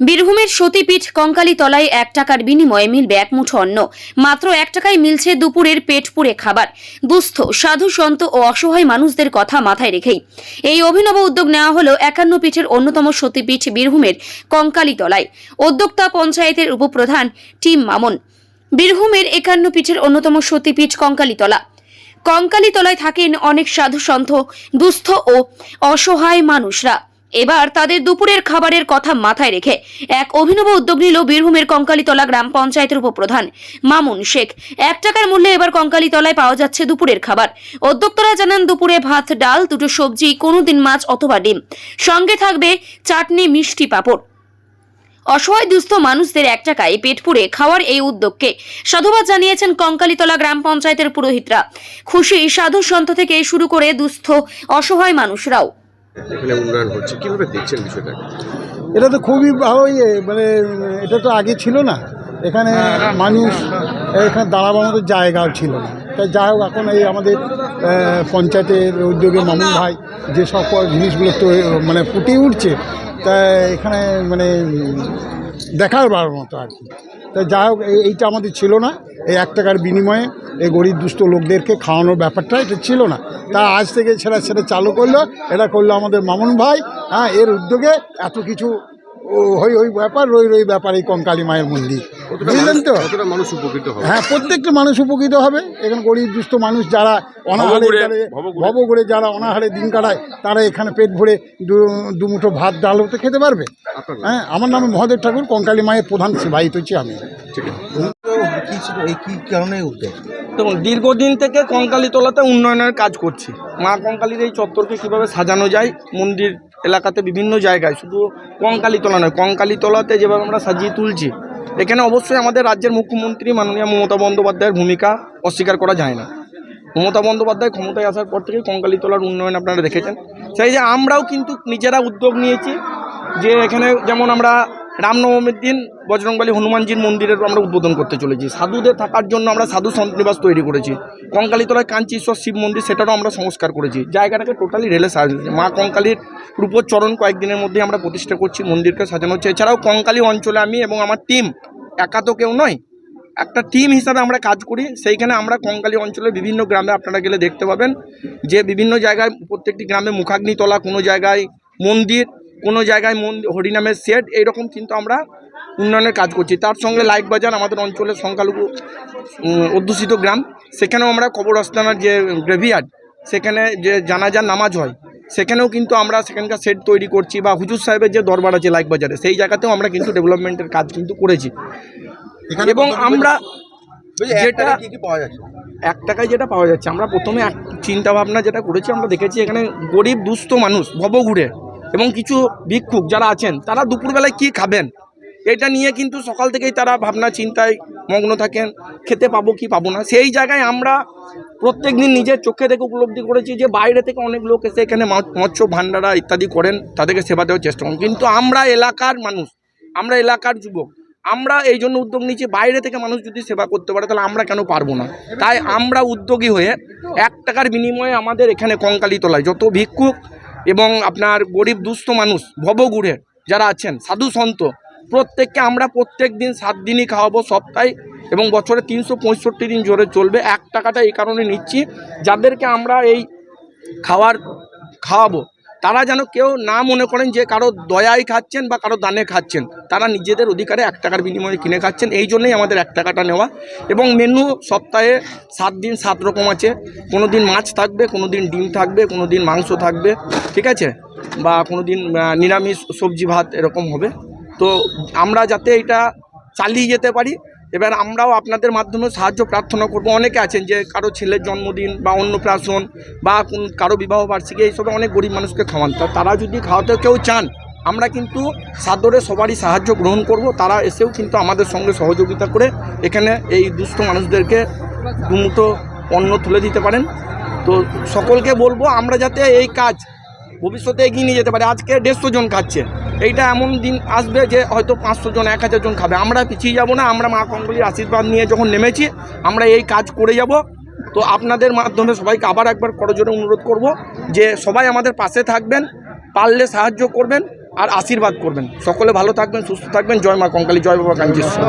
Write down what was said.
বীরভূমের সতীপীঠ কঙ্কালী তলায় এক টাকার বিনিময়ে মিলবে এক মুঠো অন্ন। মাত্র এক টাকায় মিলছে দুপুরের পেট পুড়ে খাবার। দুস্থ, সাধু, সন্ত ও অসহায় মানুষদের কথা মাথায় রেখেই। এই অভিনব উদ্যোগ নেওয়া হলো একান্ন পীঠের অন্যতম সতীপীঠ বীরভূমের কঙ্কালী তলায় উদ্যোক্তা পঞ্চায়েতের উপপ্রধান টিম মামন। বীরভূমের একান্ন পীঠের অন্যতম সতীপীঠ কঙ্কালীতলা। কঙ্কালীতলায় থাকেন অনেক সাধু, সন্ত, দুস্থ ও অসহায় মানুষরা। এবার তাদের দুপুরের খাবারের কথা মাথায় রেখে এক অভিনব উদ্যোগ নিল বীরভূমের কঙ্কালীতলা গ্রাম পঞ্চায়েতের উপপ্রধান মামুন শেখ। এক টাকার মূল্যে এবার কঙ্কালীতলায় পাওয়া যাচ্ছে দুপুরের খাবার। উদ্যোক্তারা জানান, দুপুরে ভাত, ডাল, দুটো সবজি, কোনোদিন মাছ অথবা ডিম। সঙ্গে থাকবে চাটনি, মিষ্টি পাঁপড়। অসহায় দুস্থ মানুষদের এক টাকায় পেট পুড়ে খাওয়ার এই উদ্যোগকে সাধুবাদ জানিয়েছেন কঙ্কালীতলা গ্রাম পঞ্চায়েতের পুরোহিতরা। খুশি সাধু সন্ত থেকে শুরু করে দুস্থ, অসহায় মানুষরাও। এখানে উন্নয়ন হচ্ছে। কীভাবে দেখছেন বিষয়টাকে এটা তো খুবই ভালো ইয়ে মানে এটা তো আগে ছিল না। এখানে মানুষ এখানে দাঁড়াবার মতো জায়গাও ছিল না। তাই যাই হোক এখন এই আমাদের পঞ্চায়েতের উদ্যোগে মামুন ভাই যে সকল জিনিসগুলো তো মানে ফুটিয়ে উঠছে তা এখানে মানে দেখার বার মতো আর কি। তাই যা হোক এইটা আমাদের ছিল না। এই এক টাকার বিনিময়ে এই গরিব দুস্থ লোকদেরকে খাওয়ানোর ব্যাপারটা এটা ছিল না। তা আজ থেকে সেটা সেটা চালু করল। এটা করল আমাদের মামুন ভাই। হ্যাঁ এর উদ্যোগে এত কিছু হই হই ব্যাপার, রই রই ব্যাপার এই কঙ্কালী মায়ের মন্দির। বুঝলেন তো? মানুষ উপকৃত হবে? হ্যাঁ প্রত্যেকটা মানুষ উপকৃত হবে। এখানে গরিব দুস্থ মানুষ যারা অনাহারে ভবঘুরে। ভবঘুরে। যারা অনাহারে দিন কাটায় তারা এখানে পেট ভরে দু- দুমুঠো ভাত ডাল তো খেতে পারবে? হ্যাঁ আমার নাম মহাদেব ঠাকুর কঙ্কালী মায়ের প্রধান সেবাহিত হচ্ছি আমি। কি কারণে উদ্যোগ? দেখুন দীর্ঘদিন থেকে কঙ্কালীতলাতে উন্নয়নের কাজ করছি। মা কঙ্কালীর এই চত্বরকে কীভাবে সাজানো যায় মন্দির এলাকাতে বিভিন্ন জায়গায়। শুধু কঙ্কালীতলা নয় কঙ্কালীতলাতে যেভাবে আমরা সাজিয়ে তুলছি এখানে অবশ্যই আমাদের রাজ্যের মুখ্যমন্ত্রী মাননীয় মমতা বন্দ্যোপাধ্যায়ের ভূমিকা অস্বীকার করা যায় না। মমতা বন্দ্যোপাধ্যায় ক্ষমতায় আসার পর থেকে কঙ্কালীতলার উন্নয়ন আপনারা দেখেছেন। সেই যে আমরাও কিন্তু নিজেরা উদ্যোগ নিয়েছি যে এখানে যেমন আমরা রামনবমীর দিন বজরংবলী হনুমানজির মন্দিরের আমরা উদ্বোধন করতে চলেছি। সাধুদের থাকার জন্য আমরা সাধু সন্নিবাস তৈরি করেছি। কঙ্কালীতলায় কাঞ্চীশ্বর শিব মন্দির সেটারও আমরা সংস্কার করেছি। জায়গাটাকে টোটালি রেলে সাজিয়েছি মা কঙ্কালীর রূপোর চরণ কয়েকদিনের মধ্যেই আমরা প্রতিষ্ঠা করছি মন্দিরকে সাজানো হচ্ছে এছাড়াও কঙ্কালী অঞ্চলে আমি এবং আমার টিম একা তো কেউ নয়, একটা টিম হিসাবে আমরা কাজ করি। সেইখানে আমরা কঙ্কালী অঞ্চলের বিভিন্ন গ্রামে আপনারা গেলে দেখতে পাবেন যে বিভিন্ন জায়গায় প্রত্যেকটি গ্রামে মুখাগ্নিতলা কোনো জায়গায় মন্দির কোনো জায়গায় মন হরিনামের সেট এইরকম কিন্তু আমরা উন্নয়নের কাজ করছি। তার সঙ্গে লাইক বাজার আমাদের অঞ্চলের সংখ্যালঘু অধ্যুষিত গ্রাম সেখানেও আমরা কবর কবরস্থানার যে গ্রেভিয়ার্ড সেখানে যে জানাজার নামাজ হয় সেখানেও কিন্তু আমরা সেখানকার সেট তৈরি করছি বা হুজুর সাহেবের যে দরবার আছে লাইক বাজারে সেই জায়গাতেও আমরা কিন্তু ডেভেলপমেন্টের কাজ কিন্তু করেছি। এবং আমরা যেটা যেটা কি কি পাওয়া যাচ্ছে? এক টাকায় যেটা পাওয়া যাচ্ছে আমরা প্রথমে এক চিন্তা ভাবনা যেটা করেছি আমরা দেখেছি এখানে গরিব দুস্থ মানুষ ভবঘুরে এবং কিছু ভিক্ষুক যারা আছেন, তারা দুপুরবেলায় কি খাবেন? এটা নিয়ে কিন্তু সকাল থেকেই তারা ভাবনা চিন্তায় মগ্ন থাকেন, খেতে পাবো কি পাবো না। সেই জায়গায় আমরা প্রত্যেক দিন নিজের চোখে দেখে উপলব্ধি করেছি যে, বাইরে থেকে অনেক লোক এসে এখানে মৎ- মৎস্য ভান্ডারা ইত্যাদি করেন, তাদেরকে সেবা দেওয়ার চেষ্টা করেন। কিন্তু আমরা এলাকার মানুষ, আমরা এলাকার যুবক, আমরা এই জন্য উদ্যোগ নিচ্ছি বাইরে থেকে মানুষ যদি সেবা করতে পারে, তাহলে আমরা কেন পারব না? তাই আমরা উদ্যোগী হয়ে এক টাকার বিনিময়ে আমাদের এখানে কঙ্কালী তোলায় যত ভিক্ষুক এবং আপনার গরিব, দুস্থ মানুষ ভবগুড়ে যারা আছেন, সাধু সন্ত, প্রত্যেককে আমরা প্রত্যেক দিন সাত দিনই খাওয়াবো সপ্তাহে এবং বছরে তিনশো পঁয়ষট্টি দিন জোরে চলবে। এক টাকাটা এই কারণে নিচ্ছি। যাদেরকে আমরা এই খাওয়ার, খাওয়াবো তারা যেন কেউ না মনে করেন যে কারও দয়ায় খাচ্ছেন বা কারও দানে খাচ্ছেন। তারা নিজেদের অধিকারে এক টাকার বিনিময়ে কিনে খাচ্ছেন। এই জন্যই আমাদের এক টাকাটা নেওয়া। এবং মেনু সপ্তাহে সাত দিন সাত রকম আছে। কোনো দিন মাছ থাকবে কোনো দিন ডিম থাকবে কোনো দিন মাংস থাকবে। ঠিক আছে? বা কোনো দিন নিরামিষ সবজি ভাত এরকম হবে। তো আমরা যাতে এটা চালিয়ে যেতে পারি এবার আমরাও আপনাদের মাধ্যমে সাহায্য, প্রার্থনা করব। অনেকে আছেন যে কারও ছেলের জন্মদিন বা অন্নপ্রাশন বা কোন, কারও বিবাহ বার্ষিকী এইসবে অনেক গরিব মানুষকে খাওয়ান। তারা যদি খাওয়াতে কেউ চান, আমরা কিন্তু সাদরে সবারই সাহায্য গ্রহণ করব। তারা এসেও কিন্তু আমাদের সঙ্গে সহযোগিতা করে এখানে এই দুস্থ মানুষদেরকে দুমুটো অন্ন তুলে দিতে পারেন। তো সকলকে বলব, আমরা যাতে এই কাজ ভবিষ্যতে এগিয়ে নিয়ে যেতে পারে। আজকে দেড়শো জন খাচ্ছে। এইটা এমন দিন আসবে যে হয়তো পাঁচশো জন, এক হাজার জন খাবে। আমরা পিছিয়ে যাব না, আমরা মা কঙ্গলির আশীর্বাদ নিয়ে যখন নেমেছি, আমরা এই কাজ করে যাব। তো আপনাদের মাধ্যমে সবাইকে আবার একবার করজোরে অনুরোধ করব যে সবাই আমাদের পাশে থাকবেন, পারলে সাহায্য করবেন আর আশীর্বাদ করবেন। সকলে ভালো থাকবেন, সুস্থ থাকবেন। জয় মা কঙ্কালী, জয় বাবা কাঞ্চেশ্বর।